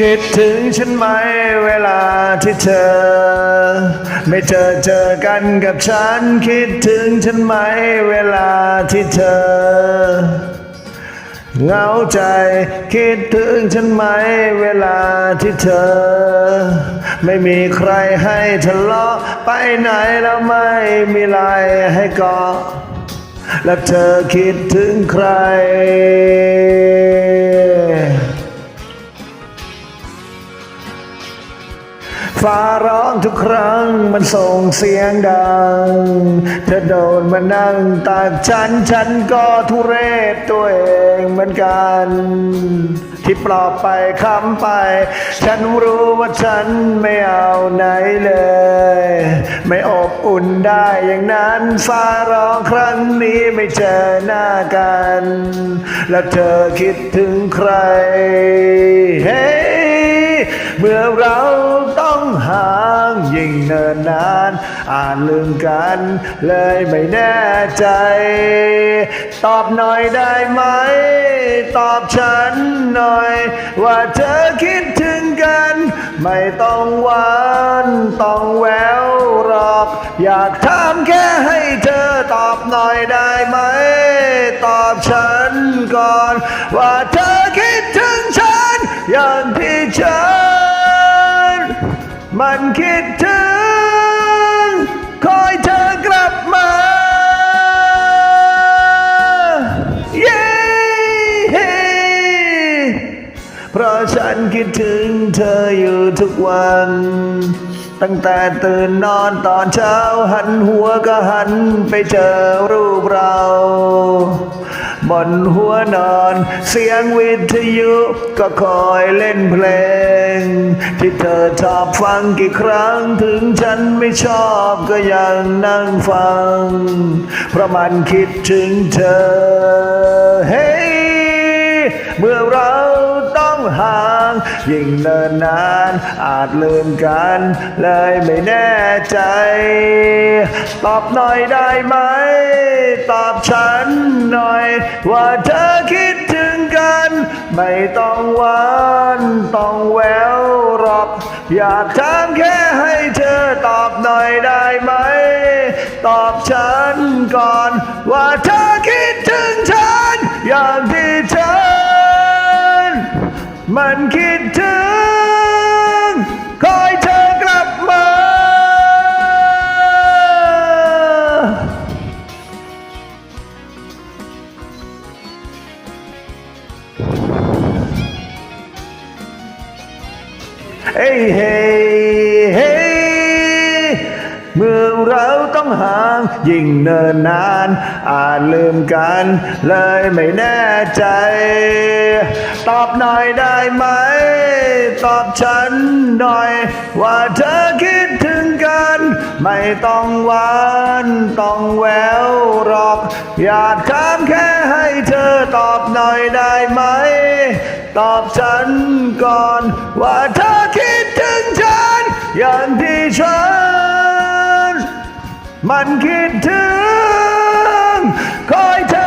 คิดถึงฉันไหมเวลาที่เธอ ไม่เจอเจอกันกับฉัน คิดถึงฉันไหมเวลาที่เธอเหงาใจคิดถึงฉันไหมเวลาที่เธอ ไม่มีใครให้ทะเลาะไปไหนแล้วไม่มีอะไรให้เกาะแล้วเธอคิดถึงใคร ฟ้าร้องทุกครั้งมันส่งเสียงดัง เธอโดนมานั่งตากฉัน ฉันก็ทุเรศตัวเองเหมือนกัน ที่ปลอบไปคำไป ฉันรู้ว่าฉันไม่เอาไหนเลย ไม่อบอุ่นได้อย่างนั้น ฟ้าร้องครั้งนี้ไม่เจอหน้ากัน แล้วเธอคิดถึงใคร เฮ้ เมื่อเราต้อง ห่างยิ่งเนินนานอาจลืมกัน เลยไม่แน่ใจ ตอบหน่อยได้ไหม ตอบฉันหน่อย ว่าเธอคิดถึงกัน ไม่ต้องหวานต้องแววหรอก อยากถามแค่ให้เธอตอบหน่อยได้ไหม ตอบฉันก่อน ว่าเธอคิดถึงฉันอย่างที่ฉัน มันคิดถึง คอยเธอกลับมา เย้เพราะฉันคิดถึงเธออยู่ทุกวัน ตั้งแต่ตื่นนอนตอนเช้าหันหัวก็หันไปเจอรูปเรา บนหัวนอน เสียงวิทยุก็คอยเล่นเพลง ที่เธอชอบฟังกี่ครั้งถึงฉันไม่ชอบก็ยังนั่งฟัง เพราะมันคิดถึงเธอ เฮ้ เมื่อเรา ยิ่งเนินนานอาจลืมกัน เลยไม่แน่ใจ ตอบหน่อยได้ไหม ตอบฉันหน่อย ว่าเธอคิดถึงกัน ไม่ต้องหวานต้องแววหรอกอยากถามแค่ให้เธอตอบหน่อยได้ไหม ตอบฉันก่อน ว่าเธอคิดถึงฉัน อย่างที่ฉัน มันคิดถึง คอยเธอกลับมา เฮ้ยเฮ้ยเฮ้ยเมื่อเรา ต้องห่างยิ่งเนินนาน อาจลืมกัน เลยไม่แน่ใจ ตอบหน่อยได้ไหม ตอบฉันหน่อย ว่าเธอคิดถึงกัน ไม่ต้องหวานต้องแววหรอก อยากถามแค่ให้เธอตอบหน่อยได้ไหม ตอบฉันก่อน ว่าเธอคิดถึงฉัน อย่างที่ฉัน มันคิดถึงคอยเธอ